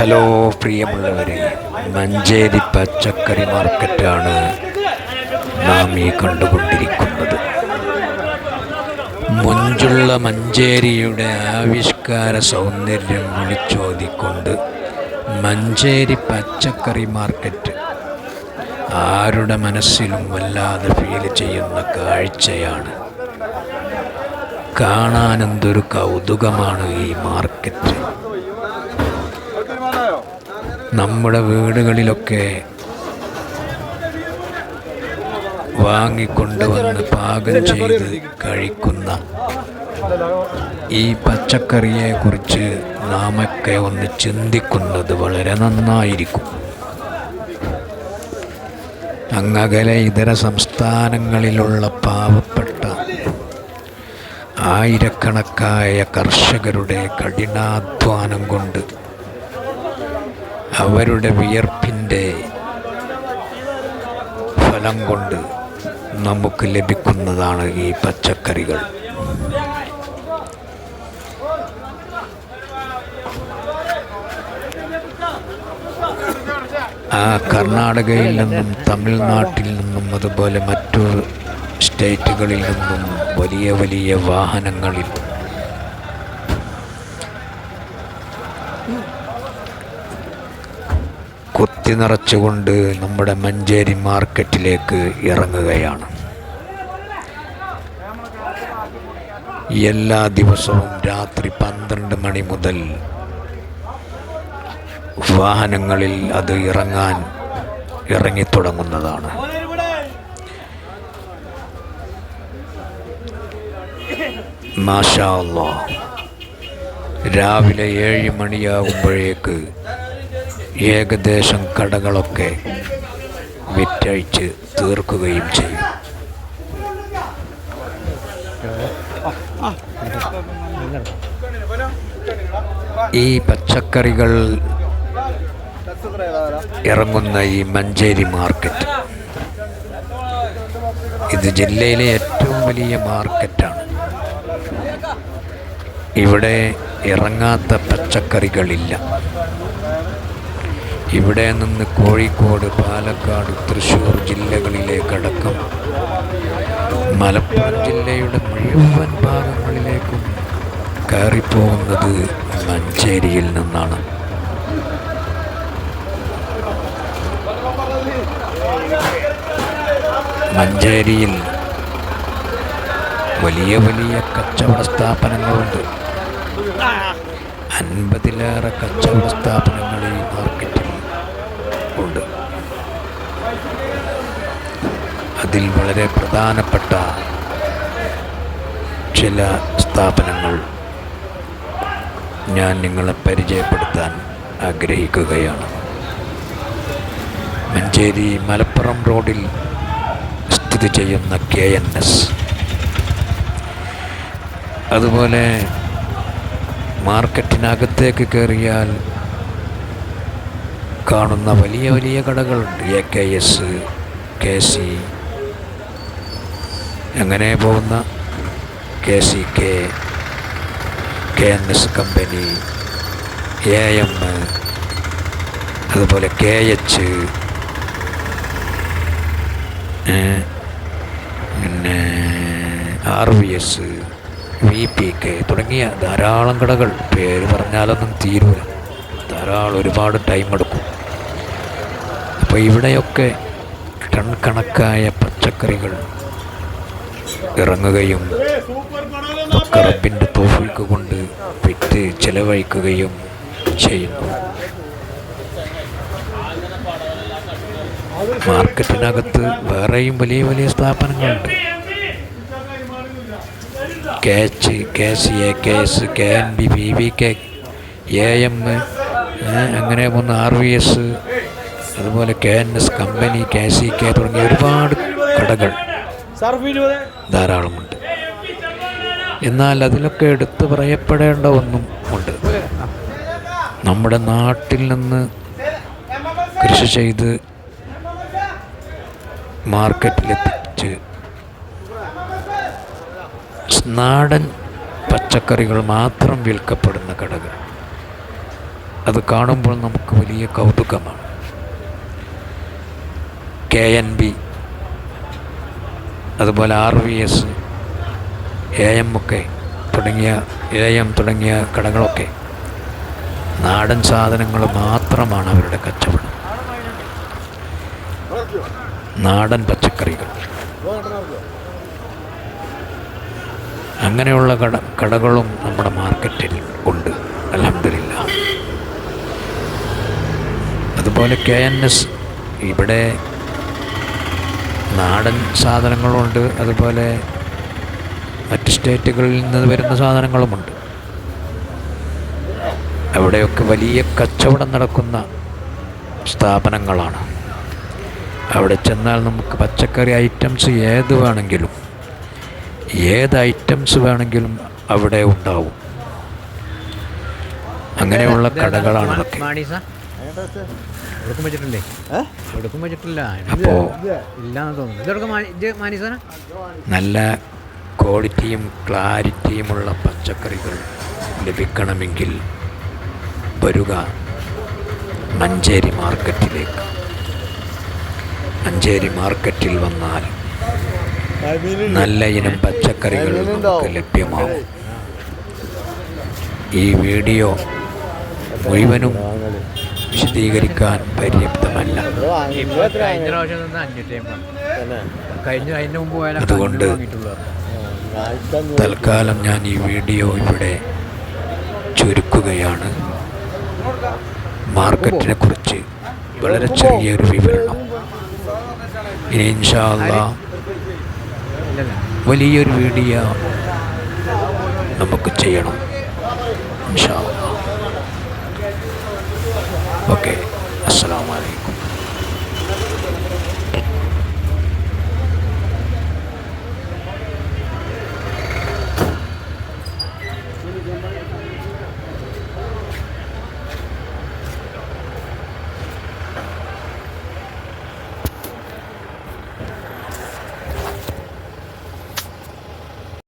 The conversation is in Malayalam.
ഹലോ പ്രിയമുള്ളവരെ. മഞ്ചേരി പച്ചക്കറി മാർക്കറ്റാണ് നാം ഈ കണ്ടുകൊണ്ടിരിക്കുന്നത്. മുഞ്ചുള്ള മഞ്ചേരിയുടെ ആവിഷ്കാര സൗന്ദര്യം വിളിച്ചോതിക്കൊണ്ട് മഞ്ചേരി പച്ചക്കറി മാർക്കറ്റ് ആരുടെ മനസ്സിലും വല്ലാതെ ഫീൽ ചെയ്യുന്ന കാഴ്ചയാണ്. കാണാനെന്തൊരു കൗതുകമാണ് ഈ മാർക്കറ്റ്. നമ്മുടെ വീടുകളിലൊക്കെ വാങ്ങിക്കൊണ്ടുവന്ന് പാകം ചെയ്ത് കഴിക്കുന്ന ഈ പച്ചക്കറിയെക്കുറിച്ച് നാമൊക്കെ ഒന്ന് ചിന്തിക്കുന്നത് വളരെ നന്നായിരിക്കും. അങ്ങകലെ ഇതര സംസ്ഥാനങ്ങളിലുള്ള പാവപ്പെട്ട ആയിരക്കണക്കായ കർഷകരുടെ കഠിനാധ്വാനം കൊണ്ട് അവരുടെ വിയർപ്പിന്റെ ഫലം കൊണ്ട് നമുക്ക് ലഭിക്കുന്നതാണ് ഈ പച്ചക്കറികൾ. ആ കർണാടകയിൽ നിന്നും തമിഴ്നാട്ടിൽ നിന്നും അതുപോലെ മറ്റു സ്റ്റേറ്റുകളിൽ നിന്നും വലിയ വലിയ വാഹനങ്ങളിൽ കുത്തി നിറച്ചുകൊണ്ട് നമ്മുടെ മഞ്ചേരി മാർക്കറ്റിലേക്ക് ഇറങ്ങുകയാണ് എല്ലാ ദിവസവും രാത്രി പന്ത്രണ്ട് മണി മുതൽ വാഹനങ്ങളിൽ അത് ഇറങ്ങാൻ ഇറങ്ങിത്തുടങ്ങുന്നതാണ് മാഷാ. രാവിലെ ഏഴ് മണിയാകുമ്പോഴേക്ക് ഏകദേശം കടകളൊക്കെ വിറ്റഴിച്ച് തീർക്കുകയും ചെയ്യും. ഈ പച്ചക്കറികൾ ഇറങ്ങുന്ന ഈ മഞ്ചേരി മാർക്കറ്റ്. ഇത് ജില്ലയിലെ ഏറ്റവും വലിയ മാർക്കറ്റാണ്. ഇവിടെ ഇറങ്ങാത്ത പച്ചക്കറികളില്ല. ഇവിടെ നിന്ന് കോഴിക്കോട് പാലക്കാട് തൃശ്ശൂർ ജില്ലകളിലേക്കടക്കം മലപ്പുറം ജില്ലയുടെ മുഴുവൻ ഭാഗങ്ങളിലേക്കും കയറിപ്പോകുന്നത് മഞ്ചേരിയിൽ നിന്നാണ്. മഞ്ചേരിയിൽ വലിയ വലിയ കച്ചവട സ്ഥാപനങ്ങളുണ്ട്. അൻപതിലേറെ കച്ചവട സ്ഥാപനങ്ങൾ ഈ മാർക്കറ്റിൽ ഉണ്ട്. അതിൽ വളരെ പ്രധാനപ്പെട്ട ചില സ്ഥാപനങ്ങൾ ഞാൻ നിങ്ങളെ പരിചയപ്പെടുത്താൻ ആഗ്രഹിക്കുകയാണ്. മഞ്ചേരി മലപ്പുറം റോഡിൽ സ്ഥിതി ചെയ്യുന്ന കെ എൻ എസ്. അതുപോലെ മാർക്കറ്റിനകത്തേക്ക് കയറിയാൽ കാണുന്ന വലിയ വലിയ കടകളുണ്ട്. A K S K C. അങ്ങനെ പോകുന്ന K C K K N S company A M അതുപോലെ കെ എച്ച് പിന്നെ R V S V P K തുടങ്ങിയ ധാരാളം കടകൾ. പേര് പറഞ്ഞാലൊന്നും തീരൂല. ധാരാളം ഒരുപാട് ടൈം എടുക്കും. അപ്പോൾ ഇവിടെയൊക്കെ ടൺ കണക്കായ പച്ചക്കറികൾ ഇറങ്ങുകയും ഒക്കെ റബ്ബിന്റെ തോഫിക്ക് കൊണ്ട് വിറ്റ് ചെലവഴിക്കുകയും ചെയ്യുന്നു. മാർക്കറ്റിനകത്ത് വേറെയും വലിയ വലിയ സ്ഥാപനങ്ങളുണ്ട്. K K C A K S K N B B V K A M അങ്ങനെ പോകുന്ന ആർ വി എസ് അതുപോലെ K N S company K C K തുടങ്ങിയ ഒരുപാട് കടകൾ ധാരാളമുണ്ട്. എന്നാൽ അതിലൊക്കെ എടുത്തു പറയപ്പെടേണ്ട ഒന്നും ഉണ്ട്. നമ്മുടെ നാട്ടിൽ നിന്ന് കൃഷി ചെയ്ത് മാർക്കറ്റിലെത്തിച്ച് നാടൻ പച്ചക്കറികൾ മാത്രം വിൽക്കപ്പെടുന്ന കടകൾ. അത് കാണുമ്പോൾ നമുക്ക് വലിയ കൗതുകമാണ്. കെ എൻ ബി അതുപോലെ R V S A M ഒക്കെ തുടങ്ങിയ എ എം തുടങ്ങിയ കടകളൊക്കെ നാടൻ സാധനങ്ങൾ മാത്രമാണ് അവരുടെ കച്ചവടം. നാടൻ പച്ചക്കറികൾ. അങ്ങനെയുള്ള കട കടകളും നമ്മുടെ മാർക്കറ്റിൽ ഉണ്ട്. അലഹമില്ല അതുപോലെ കെ എൻ എസ് ഇവിടെ നാടൻ സാധനങ്ങളുണ്ട്. അതുപോലെ മറ്റ് സ്റ്റേറ്റുകളിൽ നിന്ന് വരുന്ന സാധനങ്ങളുമുണ്ട്. അവിടെയൊക്കെ വലിയ കച്ചവടം നടക്കുന്ന സ്ഥാപനങ്ങളാണ്. അവിടെ ചെന്നാൽ നമുക്ക് പച്ചക്കറി ഐറ്റംസ് ഏത് വേണമെങ്കിലും ഏത് ഐറ്റംസ് വേണമെങ്കിലും അവിടെ ഉണ്ടാവും. അങ്ങനെയുള്ള കടകളാണ് അതൊക്കെ എടുക്കും വെച്ചിട്ടില്ലേ? എടുക്കും വെച്ചിട്ടില്ല. അപ്പോൾ ഇല്ലാന്ന് തോന്നുന്നു. ഇതെടുക്കും ഇത് മാനീസന? നല്ല ക്വാളിറ്റിയും ക്ലാരിറ്റിയുമുള്ള പച്ചക്കറികൾ ലഭിക്കണമെങ്കിൽ വരുക മഞ്ചേരി മാർക്കറ്റിലേക്ക്. മഞ്ചേരി മാർക്കറ്റിൽ വന്നാൽ നല്ല ഇനം പച്ചക്കറികൾ നമുക്ക് ലഭ്യമാവും. ഈ വീഡിയോ മുഴുവനും വിശദീകരിക്കാൻ പര്യാപ്തമല്ല. അതുകൊണ്ട് തൽക്കാലം ഞാൻ ഈ വീഡിയോ ഇവിടെ ചുരുക്കുകയാണ്. മാർക്കറ്റിനെ കുറിച്ച് വളരെ ചെറിയൊരു വിവരണം. ഇനി ഇൻഷാ അള്ളാ വലിയൊരു വീഡിയോ നമുക്ക് ചെയ്യണം. okay assalamu alaikum.